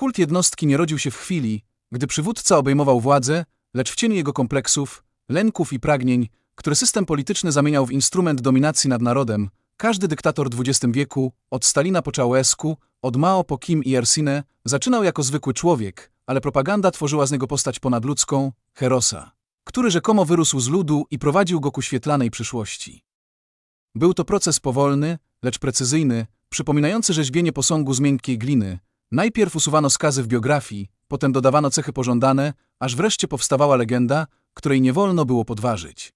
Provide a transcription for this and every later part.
Kult jednostki nie rodził się w chwili, gdy przywódca obejmował władzę, lecz w cieniu jego kompleksów, lęków i pragnień, które system polityczny zamieniał w instrument dominacji nad narodem, każdy dyktator XX wieku, od Stalina po Ceausescu, od Mao po Kim i Ersinę, zaczynał jako zwykły człowiek, ale propaganda tworzyła z niego postać ponadludzką, herosa, który rzekomo wyrósł z ludu i prowadził go ku świetlanej przyszłości. Był to proces powolny, lecz precyzyjny, przypominający rzeźbienie posągu z miękkiej gliny. Najpierw usuwano skazy w biografii, potem dodawano cechy pożądane, aż wreszcie powstawała legenda, której nie wolno było podważyć.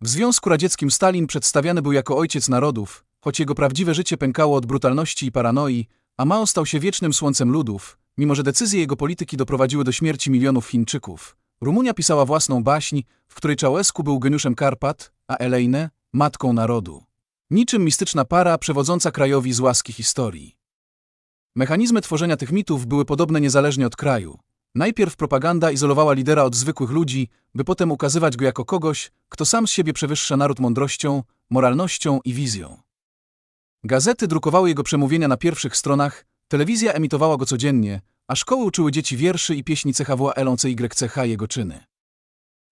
W Związku Radzieckim Stalin przedstawiany był jako ojciec narodów, choć jego prawdziwe życie pękało od brutalności i paranoi, a Mao stał się wiecznym słońcem ludów, mimo że decyzje jego polityki doprowadziły do śmierci milionów Chińczyków. Rumunia pisała własną baśń, w której Czałesku był geniuszem Karpat, a Elejne matką narodu. Niczym mistyczna para przewodząca krajowi z łaski historii. Mechanizmy tworzenia tych mitów były podobne niezależnie od kraju. Najpierw propaganda izolowała lidera od zwykłych ludzi, by potem ukazywać go jako kogoś, kto sam z siebie przewyższa naród mądrością, moralnością i wizją. Gazety drukowały jego przemówienia na pierwszych stronach, telewizja emitowała go codziennie, a szkoły uczyły dzieci wierszy i pieśni CHWA Elą CYCH jego czyny.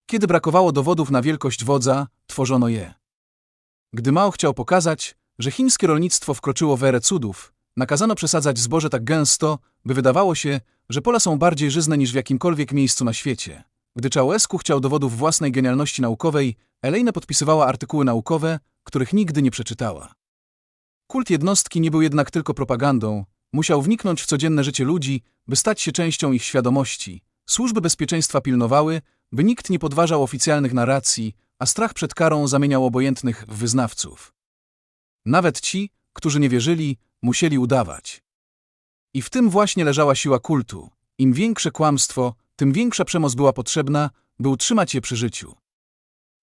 Kiedy brakowało dowodów na wielkość wodza, tworzono je. Gdy Mao chciał pokazać, że chińskie rolnictwo wkroczyło w erę cudów, nakazano przesadzać zboże tak gęsto, by wydawało się, że pola są bardziej żyzne niż w jakimkolwiek miejscu na świecie. Gdy Ceausescu chciał dowodów własnej genialności naukowej, Elejne podpisywała artykuły naukowe, których nigdy nie przeczytała. Kult jednostki nie był jednak tylko propagandą, musiał wniknąć w codzienne życie ludzi, by stać się częścią ich świadomości. Służby bezpieczeństwa pilnowały, by nikt nie podważał oficjalnych narracji, a strach przed karą zamieniał obojętnych w wyznawców. Nawet ci, którzy nie wierzyli, musieli udawać. I w tym właśnie leżała siła kultu. Im większe kłamstwo, tym większa przemoc była potrzebna, by utrzymać je przy życiu.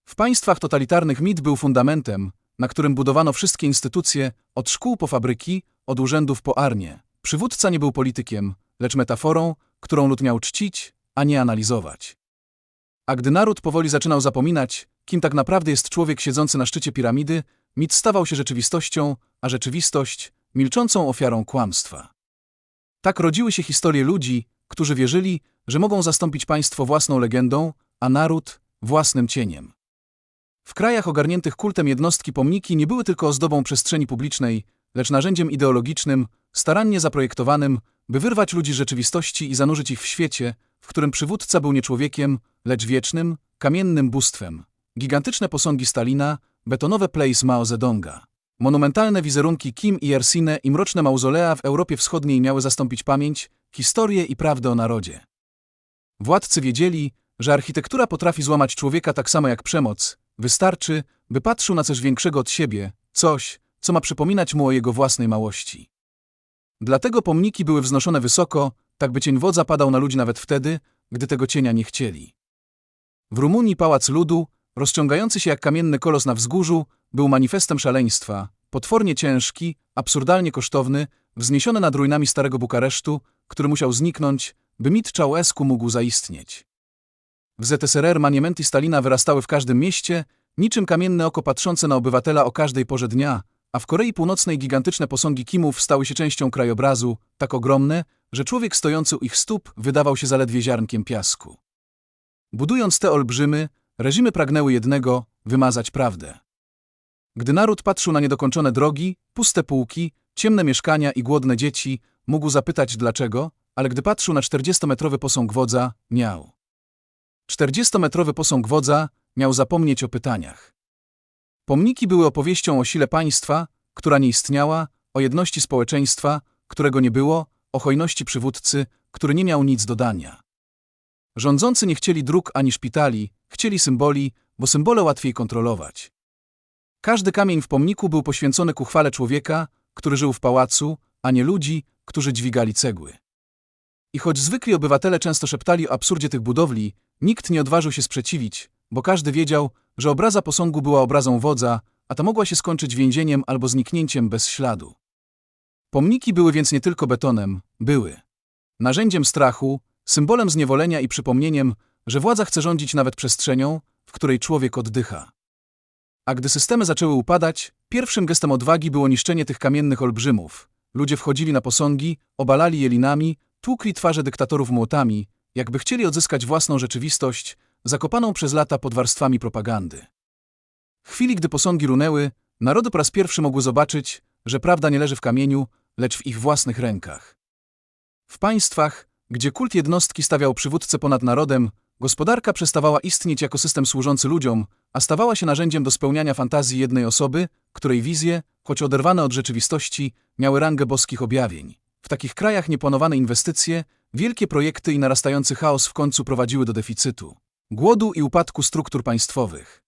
W państwach totalitarnych mit był fundamentem, na którym budowano wszystkie instytucje, od szkół po fabryki, od urzędów po armię. Przywódca nie był politykiem, lecz metaforą, którą lud miał czcić, a nie analizować. A gdy naród powoli zaczynał zapominać, kim tak naprawdę jest człowiek siedzący na szczycie piramidy, mit stawał się rzeczywistością, a rzeczywistość milczącą ofiarą kłamstwa. Tak rodziły się historie ludzi, którzy wierzyli, że mogą zastąpić państwo własną legendą, a naród własnym cieniem. W krajach ogarniętych kultem jednostki pomniki nie były tylko ozdobą przestrzeni publicznej, lecz narzędziem ideologicznym, starannie zaprojektowanym, by wyrwać ludzi z rzeczywistości i zanurzyć ich w świecie, w którym przywódca był nie człowiekiem, lecz wiecznym, kamiennym bóstwem. Gigantyczne posągi Stalina, betonowe place Mao Zedonga. Monumentalne wizerunki Kim i Ersine i mroczne mauzolea w Europie Wschodniej miały zastąpić pamięć, historię i prawdę o narodzie. Władcy wiedzieli, że architektura potrafi złamać człowieka tak samo jak przemoc. Wystarczy, by patrzył na coś większego od siebie, coś, co ma przypominać mu o jego własnej małości. Dlatego pomniki były wznoszone wysoko, tak by cień wodza padał na ludzi nawet wtedy, gdy tego cienia nie chcieli. W Rumunii Pałac Ludu, rozciągający się jak kamienny kolos na wzgórzu, był manifestem szaleństwa, potwornie ciężki, absurdalnie kosztowny, wzniesiony nad ruinami starego Bukaresztu, który musiał zniknąć, by mit Czałesku mógł zaistnieć. W ZSRR maniementy Stalina wyrastały w każdym mieście, niczym kamienne oko patrzące na obywatela o każdej porze dnia, a w Korei Północnej gigantyczne posągi Kimów stały się częścią krajobrazu, tak ogromne, że człowiek stojący u ich stóp wydawał się zaledwie ziarnkiem piasku. Budując te olbrzymy, reżimy pragnęły jednego – wymazać prawdę. Gdy naród patrzył na niedokończone drogi, puste półki, ciemne mieszkania i głodne dzieci, mógł zapytać dlaczego, ale gdy patrzył na 40-metrowy posąg wodza, miał. 40-metrowy posąg wodza miał zapomnieć o pytaniach. Pomniki były opowieścią o sile państwa, która nie istniała, o jedności społeczeństwa, którego nie było, o hojności przywódcy, który nie miał nic dodania. Rządzący nie chcieli dróg ani szpitali, chcieli symboli, bo symbole łatwiej kontrolować. Każdy kamień w pomniku był poświęcony ku chwale człowieka, który żył w pałacu, a nie ludzi, którzy dźwigali cegły. I choć zwykli obywatele często szeptali o absurdzie tych budowli, nikt nie odważył się sprzeciwić, bo każdy wiedział, że obraza posągu była obrazą wodza, a ta mogła się skończyć więzieniem albo zniknięciem bez śladu. Pomniki były więc nie tylko betonem, były narzędziem strachu, symbolem zniewolenia i przypomnieniem, że władza chce rządzić nawet przestrzenią, w której człowiek oddycha. A gdy systemy zaczęły upadać, pierwszym gestem odwagi było niszczenie tych kamiennych olbrzymów. Ludzie wchodzili na posągi, obalali je linami, tłukli twarze dyktatorów młotami, jakby chcieli odzyskać własną rzeczywistość, zakopaną przez lata pod warstwami propagandy. W chwili, gdy posągi runęły, narody po raz pierwszy mogły zobaczyć, że prawda nie leży w kamieniu, lecz w ich własnych rękach. W państwach, gdzie kult jednostki stawiał przywódcę ponad narodem, gospodarka przestawała istnieć jako system służący ludziom, a stawała się narzędziem do spełniania fantazji jednej osoby, której wizje, choć oderwane od rzeczywistości, miały rangę boskich objawień. W takich krajach nieplanowane inwestycje, wielkie projekty i narastający chaos w końcu prowadziły do deficytu, głodu i upadku struktur państwowych.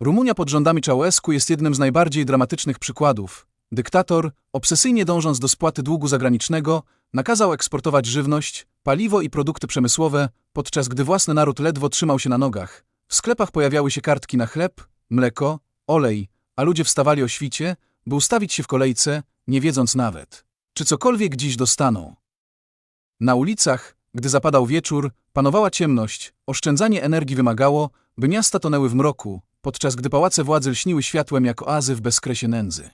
Rumunia pod rządami Czałesku jest jednym z najbardziej dramatycznych przykładów. Dyktator, obsesyjnie dążąc do spłaty długu zagranicznego, nakazał eksportować żywność, paliwo i produkty przemysłowe, podczas gdy własny naród ledwo trzymał się na nogach. W sklepach pojawiały się kartki na chleb, mleko, olej, a ludzie wstawali o świcie, by ustawić się w kolejce, nie wiedząc nawet, czy cokolwiek dziś dostaną. Na ulicach, gdy zapadał wieczór, panowała ciemność, oszczędzanie energii wymagało, by miasta tonęły w mroku, podczas gdy pałace władzy lśniły światłem jak oazy w bezkresie nędzy.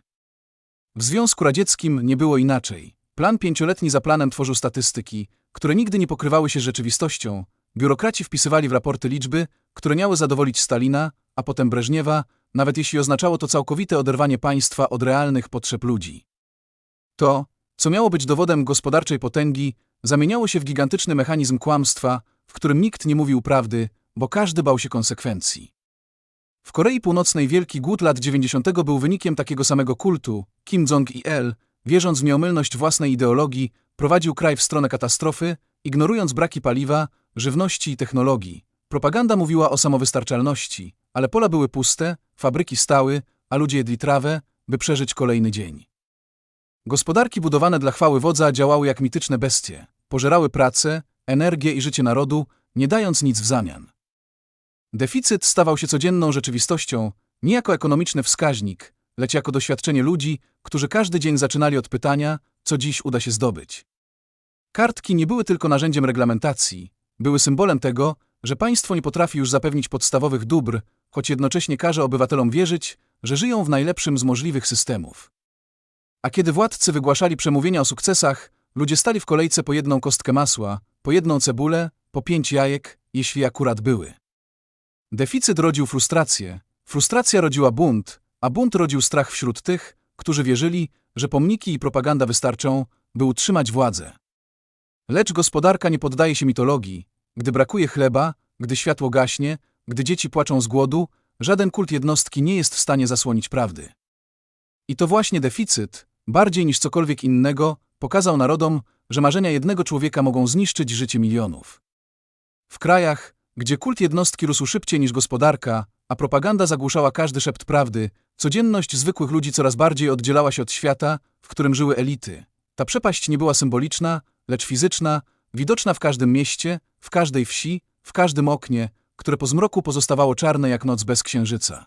W Związku Radzieckim nie było inaczej. Plan pięcioletni za planem tworzył statystyki, które nigdy nie pokrywały się rzeczywistością. Biurokraci wpisywali w raporty liczby, które miały zadowolić Stalina, a potem Breżniewa, nawet jeśli oznaczało to całkowite oderwanie państwa od realnych potrzeb ludzi. To, co miało być dowodem gospodarczej potęgi, zamieniało się w gigantyczny mechanizm kłamstwa, w którym nikt nie mówił prawdy, bo każdy bał się konsekwencji. W Korei Północnej wielki głód lat 90. był wynikiem takiego samego kultu. Kim Jong-il, wierząc w nieomylność własnej ideologii, prowadził kraj w stronę katastrofy, ignorując braki paliwa, żywności i technologii. Propaganda mówiła o samowystarczalności, ale pola były puste, fabryki stały, a ludzie jedli trawę, by przeżyć kolejny dzień. Gospodarki budowane dla chwały wodza działały jak mityczne bestie. Pożerały pracę, energię i życie narodu, nie dając nic w zamian. Deficyt stawał się codzienną rzeczywistością, nie jako ekonomiczny wskaźnik, lecz jako doświadczenie ludzi, którzy każdy dzień zaczynali od pytania, co dziś uda się zdobyć. Kartki nie były tylko narzędziem reglamentacji, były symbolem tego, że państwo nie potrafi już zapewnić podstawowych dóbr, choć jednocześnie każe obywatelom wierzyć, że żyją w najlepszym z możliwych systemów. A kiedy władcy wygłaszali przemówienia o sukcesach, ludzie stali w kolejce po jedną kostkę masła, po jedną cebulę, po pięć jajek, jeśli akurat były. Deficyt rodził frustrację, frustracja rodziła bunt, a bunt rodził strach wśród tych, którzy wierzyli, że pomniki i propaganda wystarczą, by utrzymać władzę. Lecz gospodarka nie poddaje się mitologii. Gdy brakuje chleba, gdy światło gaśnie, gdy dzieci płaczą z głodu, żaden kult jednostki nie jest w stanie zasłonić prawdy. I to właśnie deficyt, bardziej niż cokolwiek innego, pokazał narodom, że marzenia jednego człowieka mogą zniszczyć życie milionów. W krajach, gdzie kult jednostki rósł szybciej niż gospodarka, a propaganda zagłuszała każdy szept prawdy, codzienność zwykłych ludzi coraz bardziej oddzielała się od świata, w którym żyły elity. Ta przepaść nie była symboliczna, lecz fizyczna, widoczna w każdym mieście, w każdej wsi, w każdym oknie, które po zmroku pozostawało czarne jak noc bez księżyca.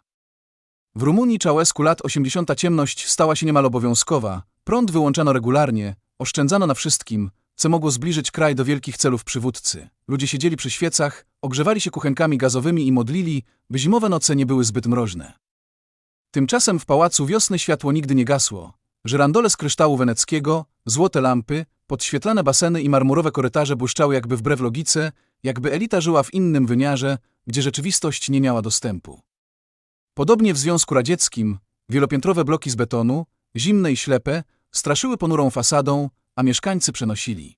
W Rumunii Czałesku lat 80 ciemność stała się niemal obowiązkowa, prąd wyłączano regularnie, oszczędzano na wszystkim, co mogło zbliżyć kraj do wielkich celów przywódcy. Ludzie siedzieli przy świecach, ogrzewali się kuchenkami gazowymi i modlili, by zimowe noce nie były zbyt mroźne. Tymczasem w pałacu wiosny światło nigdy nie gasło. Żyrandole z kryształu weneckiego, złote lampy, podświetlane baseny i marmurowe korytarze błyszczały jakby wbrew logice, jakby elita żyła w innym wymiarze, gdzie rzeczywistość nie miała dostępu. Podobnie w Związku Radzieckim, wielopiętrowe bloki z betonu, zimne i ślepe, straszyły ponurą fasadą, a mieszkańcy przenosili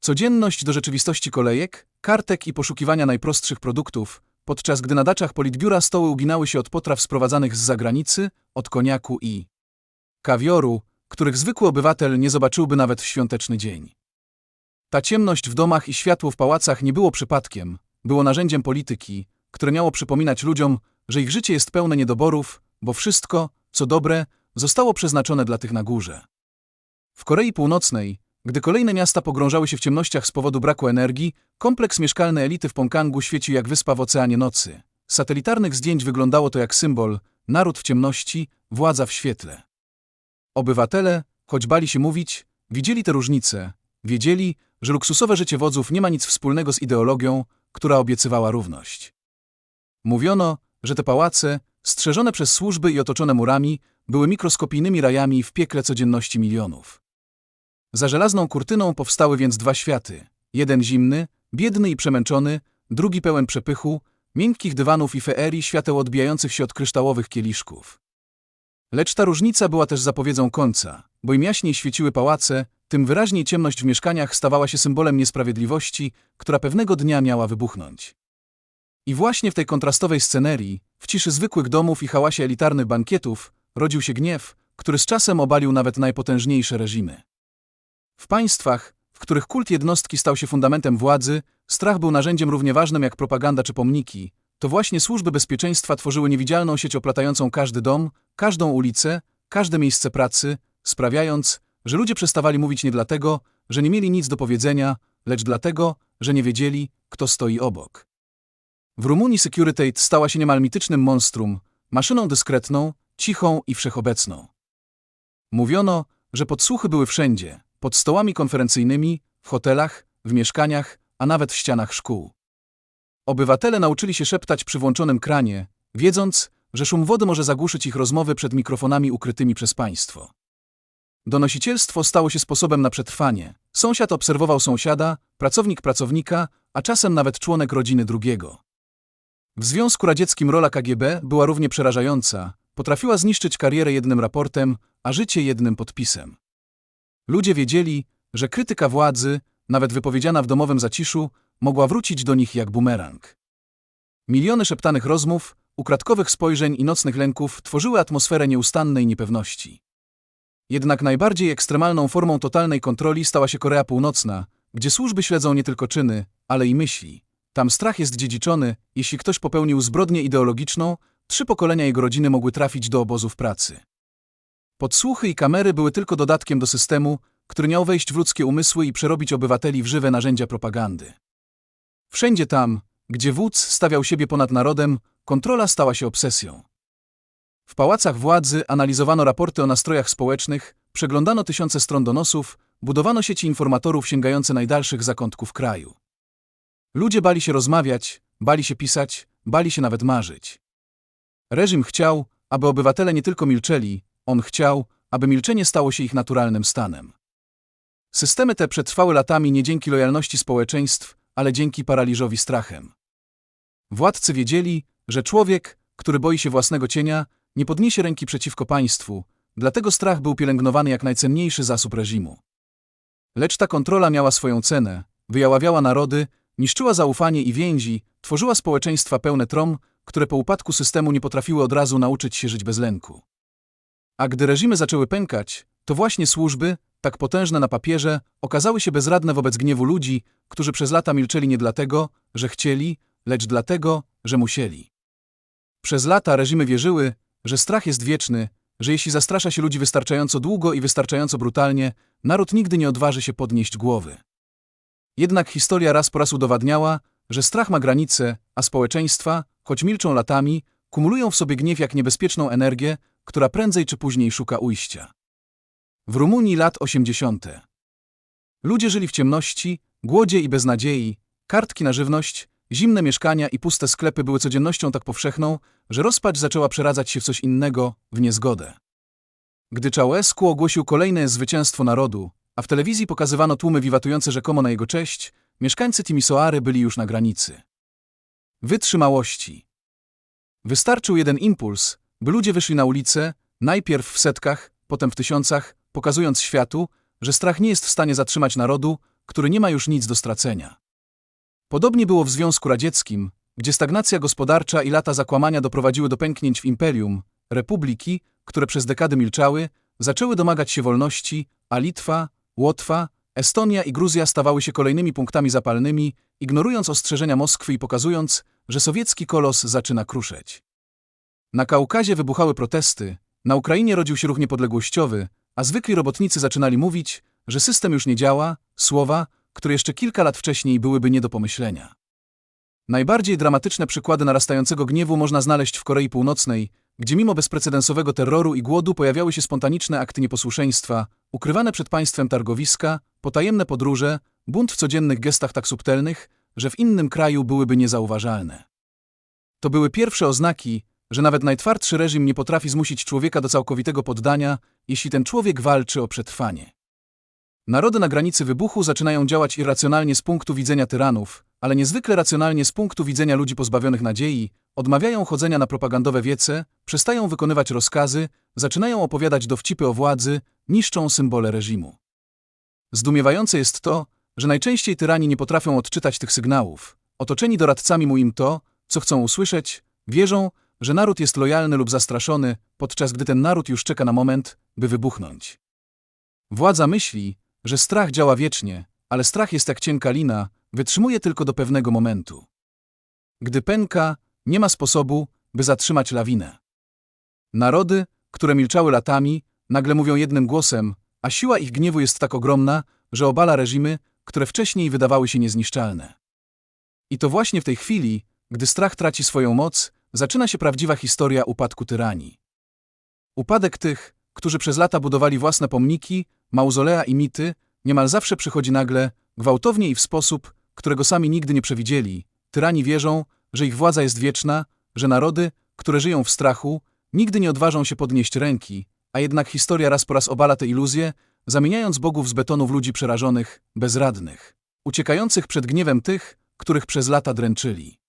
codzienność do rzeczywistości kolejek, kartek i poszukiwania najprostszych produktów, podczas gdy na daczach politbiura stoły uginały się od potraw sprowadzanych z zagranicy, od koniaku i kawioru, których zwykły obywatel nie zobaczyłby nawet w świąteczny dzień. Ta ciemność w domach i światło w pałacach nie było przypadkiem, było narzędziem polityki, które miało przypominać ludziom, że ich życie jest pełne niedoborów, bo wszystko, co dobre, zostało przeznaczone dla tych na górze. W Korei Północnej, gdy kolejne miasta pogrążały się w ciemnościach z powodu braku energii, kompleks mieszkalny elity w Pongkangu świecił jak wyspa w oceanie nocy. Satelitarnych zdjęć wyglądało to jak symbol naród w ciemności, władza w świetle. Obywatele, choć bali się mówić, widzieli te różnice, wiedzieli, że luksusowe życie wodzów nie ma nic wspólnego z ideologią, która obiecywała równość. Mówiono, że te pałace, strzeżone przez służby i otoczone murami, były mikroskopijnymi rajami w piekle codzienności milionów. Za żelazną kurtyną powstały więc dwa światy. Jeden zimny, biedny i przemęczony, drugi pełen przepychu, miękkich dywanów i feerii świateł odbijających się od kryształowych kieliszków. Lecz ta różnica była też zapowiedzią końca, bo im jaśniej świeciły pałace, tym wyraźniej ciemność w mieszkaniach stawała się symbolem niesprawiedliwości, która pewnego dnia miała wybuchnąć. I właśnie w tej kontrastowej scenerii, w ciszy zwykłych domów i hałasie elitarnych bankietów, rodził się gniew, który z czasem obalił nawet najpotężniejsze reżimy. W państwach, w których kult jednostki stał się fundamentem władzy, strach był narzędziem równie ważnym jak propaganda czy pomniki, to właśnie służby bezpieczeństwa tworzyły niewidzialną sieć oplatającą każdy dom, każdą ulicę, każde miejsce pracy, sprawiając, że ludzie przestawali mówić nie dlatego, że nie mieli nic do powiedzenia, lecz dlatego, że nie wiedzieli, kto stoi obok. W Rumunii Securitate stała się niemal mitycznym monstrum, maszyną dyskretną, cichą i wszechobecną. Mówiono, że podsłuchy były wszędzie, pod stołami konferencyjnymi, w hotelach, w mieszkaniach, a nawet w ścianach szkół. Obywatele nauczyli się szeptać przy włączonym kranie, wiedząc, że szum wody może zagłuszyć ich rozmowy przed mikrofonami ukrytymi przez państwo. Donosicielstwo stało się sposobem na przetrwanie. Sąsiad obserwował sąsiada, pracownik pracownika, a czasem nawet członek rodziny drugiego. W Związku Radzieckim rola KGB była równie przerażająca, potrafiła zniszczyć karierę jednym raportem, a życie jednym podpisem. Ludzie wiedzieli, że krytyka władzy, nawet wypowiedziana w domowym zaciszu, mogła wrócić do nich jak bumerang. Miliony szeptanych rozmów, ukradkowych spojrzeń i nocnych lęków tworzyły atmosferę nieustannej niepewności. Jednak najbardziej ekstremalną formą totalnej kontroli stała się Korea Północna, gdzie służby śledzą nie tylko czyny, ale i myśli. Tam strach jest dziedziczony, jeśli ktoś popełnił zbrodnię ideologiczną, trzy pokolenia jego rodziny mogły trafić do obozów pracy. Podsłuchy i kamery były tylko dodatkiem do systemu, który miał wejść w ludzkie umysły i przerobić obywateli w żywe narzędzia propagandy. Wszędzie tam, gdzie wódz stawiał siebie ponad narodem, kontrola stała się obsesją. W pałacach władzy analizowano raporty o nastrojach społecznych, przeglądano tysiące stron donosów, budowano sieci informatorów sięgające najdalszych zakątków kraju. Ludzie bali się rozmawiać, bali się pisać, bali się nawet marzyć. Reżim chciał, aby obywatele nie tylko milczeli, on chciał, aby milczenie stało się ich naturalnym stanem. Systemy te przetrwały latami nie dzięki lojalności społeczeństw, ale dzięki paraliżowi strachem. Władcy wiedzieli, że człowiek, który boi się własnego cienia, nie podniesie ręki przeciwko państwu, dlatego strach był pielęgnowany jak najcenniejszy zasób reżimu. Lecz ta kontrola miała swoją cenę, wyjaławiała narody, niszczyła zaufanie i więzi, tworzyła społeczeństwa pełne trom, które po upadku systemu nie potrafiły od razu nauczyć się żyć bez lęku. A gdy reżimy zaczęły pękać, to właśnie służby, tak potężne na papierze, okazały się bezradne wobec gniewu ludzi, którzy przez lata milczeli nie dlatego, że chcieli, lecz dlatego, że musieli. Przez lata reżimy wierzyły, że strach jest wieczny, że jeśli zastrasza się ludzi wystarczająco długo i wystarczająco brutalnie, naród nigdy nie odważy się podnieść głowy. Jednak historia raz po raz udowadniała, że strach ma granice, a społeczeństwa, choć milczą latami, kumulują w sobie gniew jak niebezpieczną energię, która prędzej czy później szuka ujścia. W Rumunii lat 80. Ludzie żyli w ciemności, głodzie i beznadziei, kartki na żywność, zimne mieszkania i puste sklepy były codziennością tak powszechną, że rozpacz zaczęła przeradzać się w coś innego, w niezgodę. Gdy Czałesku ogłosił kolejne zwycięstwo narodu, a w telewizji pokazywano tłumy wiwatujące rzekomo na jego cześć, mieszkańcy Timisoary byli już na granicy. Wytrzymałości. Wystarczył jeden impuls, by ludzie wyszli na ulicę, najpierw w setkach, potem w tysiącach, pokazując światu, że strach nie jest w stanie zatrzymać narodu, który nie ma już nic do stracenia. Podobnie było w Związku Radzieckim, gdzie stagnacja gospodarcza i lata zakłamania doprowadziły do pęknięć w imperium, republiki, które przez dekady milczały, zaczęły domagać się wolności, a Litwa, Łotwa, Estonia i Gruzja stawały się kolejnymi punktami zapalnymi, ignorując ostrzeżenia Moskwy i pokazując, że sowiecki kolos zaczyna kruszeć. Na Kaukazie wybuchały protesty, na Ukrainie rodził się ruch niepodległościowy, a zwykli robotnicy zaczynali mówić, że system już nie działa, słowa, które jeszcze kilka lat wcześniej byłyby nie do pomyślenia. Najbardziej dramatyczne przykłady narastającego gniewu można znaleźć w Korei Północnej, gdzie mimo bezprecedensowego terroru i głodu pojawiały się spontaniczne akty nieposłuszeństwa, ukrywane przed państwem targowiska, potajemne podróże, bunt w codziennych gestach tak subtelnych, że w innym kraju byłyby niezauważalne. To były pierwsze oznaki, że nawet najtwardszy reżim nie potrafi zmusić człowieka do całkowitego poddania, jeśli ten człowiek walczy o przetrwanie. Narody na granicy wybuchu zaczynają działać irracjonalnie z punktu widzenia tyranów, ale niezwykle racjonalnie z punktu widzenia ludzi pozbawionych nadziei, odmawiają chodzenia na propagandowe wiece, przestają wykonywać rozkazy, zaczynają opowiadać dowcipy o władzy, niszczą symbole reżimu. Zdumiewające jest to, że najczęściej tyrani nie potrafią odczytać tych sygnałów. Otoczeni doradcami mu im to, co chcą usłyszeć, wierzą, że naród jest lojalny lub zastraszony, podczas gdy ten naród już czeka na moment, by wybuchnąć. Władza myśli, że strach działa wiecznie, ale strach jest jak cienka lina, wytrzymuje tylko do pewnego momentu. Gdy pęka, nie ma sposobu, by zatrzymać lawinę. Narody, które milczały latami, nagle mówią jednym głosem, a siła ich gniewu jest tak ogromna, że obala reżimy, które wcześniej wydawały się niezniszczalne. I to właśnie w tej chwili, gdy strach traci swoją moc, zaczyna się prawdziwa historia upadku tyranii. Upadek tych, którzy przez lata budowali własne pomniki, mauzolea i mity, niemal zawsze przychodzi nagle, gwałtownie i w sposób, którego sami nigdy nie przewidzieli. Tyrani wierzą, że ich władza jest wieczna, że narody, które żyją w strachu, nigdy nie odważą się podnieść ręki, a jednak historia raz po raz obala te iluzje, zamieniając bogów z betonu w ludzi przerażonych, bezradnych, uciekających przed gniewem tych, których przez lata dręczyli.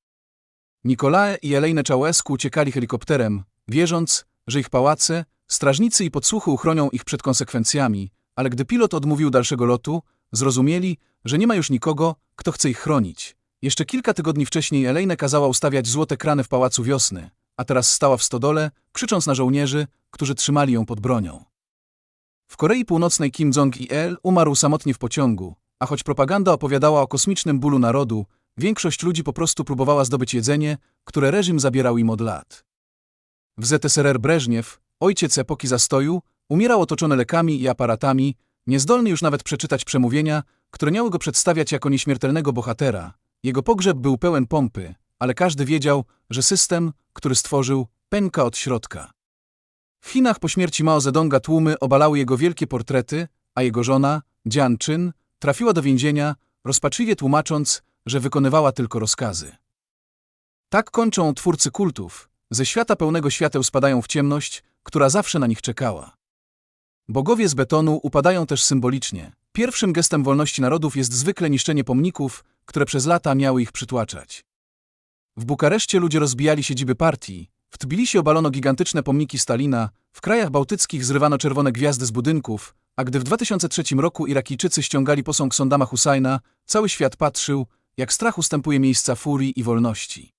Nikolae i Elejne Czałesku uciekali helikopterem, wierząc, że ich pałace, strażnicy i podsłuchy uchronią ich przed konsekwencjami, ale gdy pilot odmówił dalszego lotu, zrozumieli, że nie ma już nikogo, kto chce ich chronić. Jeszcze kilka tygodni wcześniej Elejne kazała ustawiać złote krany w Pałacu Wiosny, a teraz stała w stodole, krzycząc na żołnierzy, którzy trzymali ją pod bronią. W Korei Północnej Kim Jong-il umarł samotnie w pociągu, a choć propaganda opowiadała o kosmicznym bólu narodu, większość ludzi po prostu próbowała zdobyć jedzenie, które reżim zabierał im od lat. W ZSRR Breżniew, ojciec epoki zastoju, umierał otoczony lekami i aparatami, niezdolny już nawet przeczytać przemówienia, które miały go przedstawiać jako nieśmiertelnego bohatera. Jego pogrzeb był pełen pompy, ale każdy wiedział, że system, który stworzył, pęka od środka. W Chinach po śmierci Mao Zedonga tłumy obalały jego wielkie portrety, a jego żona, Jian Chin, trafiła do więzienia, rozpaczliwie tłumacząc, że wykonywała tylko rozkazy. Tak kończą twórcy kultów, ze świata pełnego świateł spadają w ciemność, która zawsze na nich czekała. Bogowie z betonu upadają też symbolicznie. Pierwszym gestem wolności narodów jest zwykle niszczenie pomników, które przez lata miały ich przytłaczać. W Bukareszcie ludzie rozbijali siedziby partii, w Tbilisi obalono gigantyczne pomniki Stalina, w krajach bałtyckich zrywano czerwone gwiazdy z budynków, a gdy w 2003 roku Irakijczycy ściągali posąg Sondama Husajna, cały świat patrzył, jak strach ustępuje miejsca furii i wolności.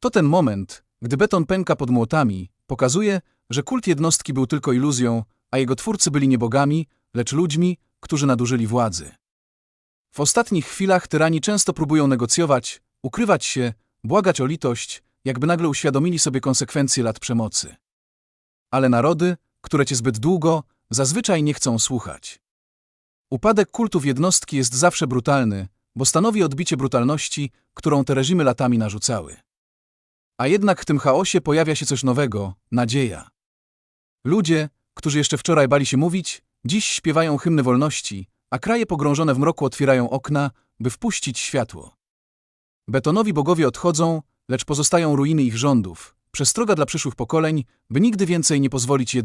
To ten moment, gdy beton pęka pod młotami, pokazuje, że kult jednostki był tylko iluzją, a jego twórcy byli nie bogami, lecz ludźmi, którzy nadużyli władzy. W ostatnich chwilach tyrani często próbują negocjować, ukrywać się, błagać o litość, jakby nagle uświadomili sobie konsekwencje lat przemocy. Ale narody, które cię zbyt długo, zazwyczaj nie chcą słuchać. Upadek kultów jednostki jest zawsze brutalny, bo stanowi odbicie brutalności, którą te reżimy latami narzucały. A jednak w tym chaosie pojawia się coś nowego nadzieja. Ludzie, którzy jeszcze wczoraj bali się mówić, dziś śpiewają hymny wolności, a kraje pogrążone w mroku otwierają okna, by wpuścić światło. Betonowi bogowie odchodzą, lecz pozostają ruiny ich rządów, przestroga dla przyszłych pokoleń, by nigdy więcej nie pozwolić